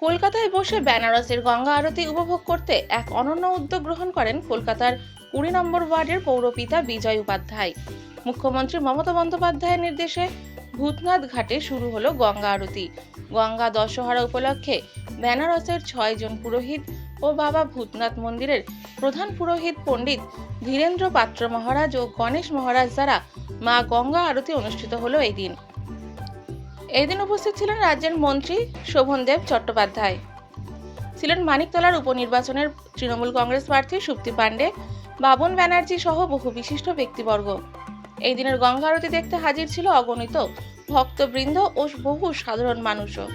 কলকাতায় বসে বেনারসের গঙ্গা আরতি উপভোগ করতে এক অনন্য উদ্যোগ গ্রহণ করেন কলকাতার কুড়ি নম্বর ওয়ার্ডের পৌরপিতা বিজয় উপাধ্যায়। মুখ্যমন্ত্রী মমতা বন্দ্যোপাধ্যায়ের নির্দেশে ভূতনাথ ঘাটে শুরু হলো গঙ্গা আরতি। গঙ্গা দশহরা উপলক্ষে বেনারসের ছয়জন পুরোহিত ও বাবা ভূতনাথ মন্দিরের প্রধান পুরোহিত পণ্ডিত ধীরেন্দ্র পাত্র মহারাজ ও গণেশ মহারাজ দ্বারা মা গঙ্গা আরতি অনুষ্ঠিত হলো এই দিন এই দিন উপস্থিত ছিলেন রাজ্যের মন্ত্রী শোভনদেব চট্টোপাধ্যায়। ছিলেন মানিকতলার উপনির্বাচনের তৃণমূল কংগ্রেস প্রার্থী সুপ্তি পাণ্ডে, বাবন ব্যানার্জি সহ বহু বিশিষ্ট ব্যক্তিবর্গ। এই দিনের গঙ্গা আরতি দেখতে হাজির ছিল অগণিত ভক্তবৃন্দ ও বহু সাধারণ মানুষও।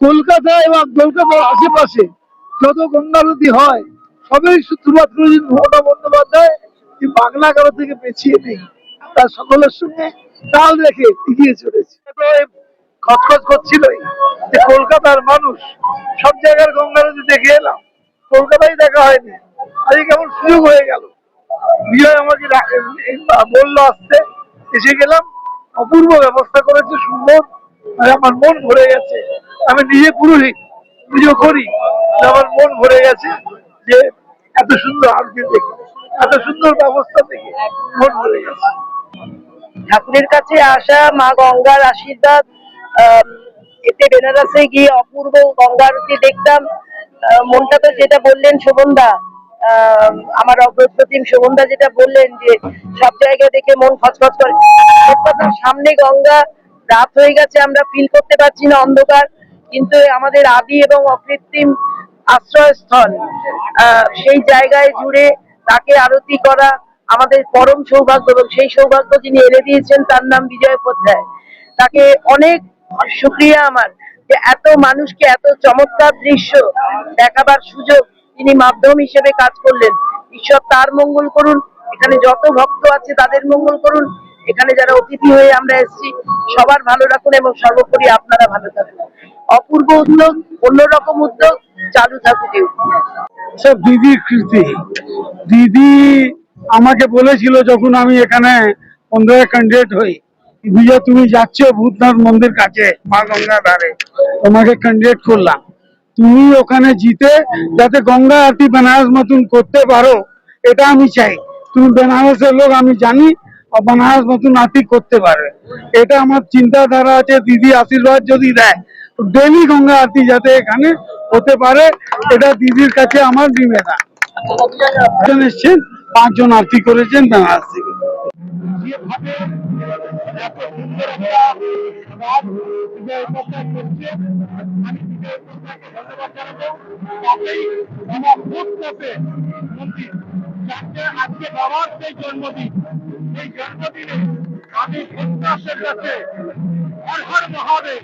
কলকাতা এবং কলকাতার আশেপাশে যত গঙ্গা নদী হয়, সবই যে মমতা বন্দ্যোপাধ্যায় এই বাংলা কারও থেকে পেছিয়ে নেই। তার সকলের সঙ্গে তাল রেখে এগিয়ে চলেছে। খচখচ করছিলই যে কলকাতার মানুষ সব জায়গার গঙ্গা নদী দেখে এলাম। কলকাতায় দেখা হয়নি। আজকে কেমন সুযোগ হয়ে গেল। বিজয় আমাকে বলল আসতে। এসে গেলাম। অপূর্ব ব্যবস্থা করেছে, সুন্দর। আমার মন ভরে গেছে। আমি নিজে পুরোহিত পুজো করি। আমার মন ভরে গেছে যে এত সুন্দর আরতি দেখে এত সুন্দর ব্যবস্থা দেখে মন ভরে গেছে। ঠাকুরের কাছে আসা মা গঙ্গার আশীর্বাদ এতে বেনারসে গিয়ে অপূর্ব গঙ্গা আরতি দেখতাম। মনটা তো যেটা বললেন শোভনদা আম, আমার অপ্রতিম শোভনদা যেটা বললেন যে সব জায়গা দেখে মন খচখচ করে। সামনে গঙ্গা রাত হয়ে গেছে আমরা ফিল করতে পারছি না অন্ধকার। কিন্তু আমাদের আদি এবং অকৃত্রিম আশ্রয়স্থল সেই জায়গায় জুড়ে তাকে আরতি করা আমাদের পরম সৌভাগ্য এবং সেই সৌভাগ্য যিনি এনে দিয়েছেন তার নাম বিজয় উপাধ্যায়। তাকে অনেক শুক্রিয়া আমার যে এত মানুষকে এত চমৎকার দৃশ্য দেখাবার সুযোগ তিনি মাধ্যম হিসেবে কাজ করলেন। ঈশ্বর তার মঙ্গল করুন, এখানে যত ভক্ত আছে তাদের মঙ্গল করুন। এখানে যারা অতিথি হয়ে আমরা এসেছি, সবার ভালো রাখুন এবং সর্বোপরি আপনারা ভালো থাকুন। অপূর্ব উদ্যোগ, অন্যরকম উদ্যোগ চালু উদ্যোগ। সব দিদির কৃতি। দিদি আমাকে বলেছিল যখন আমি এখানে পনেরো ক্যান্ডিডেট হই বিজয় তুমি যাচ্ছ ভূতনাথ মন্দির কাছে, মা গঙ্গা ধারে। তোমাকে ক্যান্ডিডেট করলাম। তুমি ওখানে জিতে যাতে গঙ্গা আরতি বেনারস মতন করতে পারো, এটা আমি চাই। তুমি বেনারসের লোক, আমি জানি বেনারস মতন আরতি করতে পারবে। এটা আমার চিন্তাধারা আছে, দিদি আশীর্বাদ যদি দেয় ডেলি গঙ্গা আরতি যাতে এখানে হতে পারে, এটা দিদির কাছে আমার নিবেদন। এসছেন, পাঁচজন আরতি করেছেন বাবার সেই জন্মদিন সেই জন্মদিনে আমি সন্ত্রাসের কাছে হর হর মহাদেব